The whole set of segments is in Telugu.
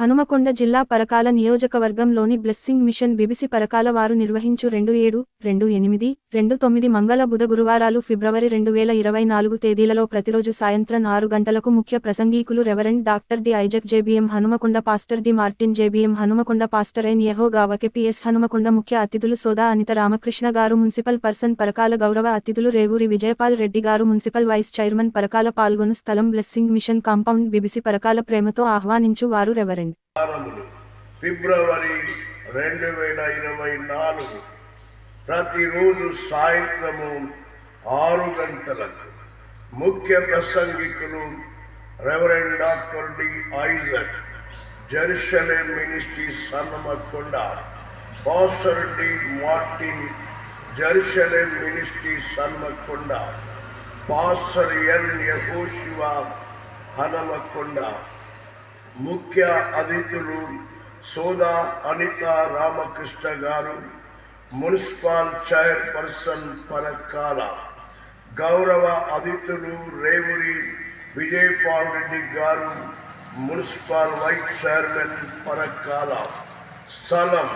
హనుమకొండ జిల్లా పరకాల నియోజకవర్గంలోని బ్లెస్సింగ్ మిషన్ బిబిసి పరకాల వారు నిర్వహించు రెండు ఏడు రెండు ఎనిమిది రెండు తొమ్మిది మంగళ బుధ గురువారాలు ఫిబ్రవరి రెండు వేల ఇరవై నాలుగు తేదీలలో ప్రతిరోజు సాయంత్రం ఆరు గంటలకు ముఖ్య ప్రసంగీకులు reverend doctor D Isaac JBM Hanumakonda pastor D Martin JBM Hanumakonda pastor N యహో గావకె పిఎస్ హనుమకొండ ముఖ్య అతిథులు సోదా అనిత రామకృష్ణ గారు మున్సిపల్ పర్సన్ పరకాల గౌరవ అతిథులు Revuri Vijayapal Reddy garu municipal vice chairman Parakala పాల్గొను స్థలం blessing mission compound BBC Parakala ప్రేమతో ఆహ్వానించు వారు రెవరెండ్. ఫిబ్రవరి రెండు వేల ఇరవై నాలుగు ప్రతిరోజు సాయంత్రము ఆరు గంటలకు ముఖ్య ప్రసంగికులు reverend doctor D Isaac Jerusalem ministries సన్నమకొండ pastor D Martin Jerusalem ministries సన్నమకొండ pastor N యహోశివ హనమకొండ ముఖ్య అతిథులు సోదా అనిత రామకృష్ణ గారు మున్సిపల్ చైర్పర్సన్ పరకాల గౌరవ అతిథులు రేవురి విజయపాల్ రెడ్డి గారు మున్సిపల్ వైస్ చైర్మన్ పరకాల స్థలం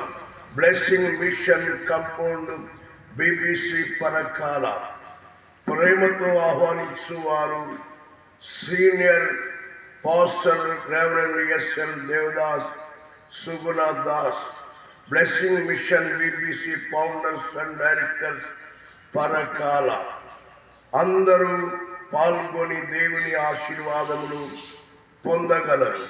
blessing mission compound BBC Parakala ప్రేమతో ఆహ్వానించువారు senior pastor reverend SL Devadas Sugunath Das blessing mission BBC founders and directors Parakala అందరూ పాల్గొని దేవుని ఆశీర్వాదములు పొందగలరు.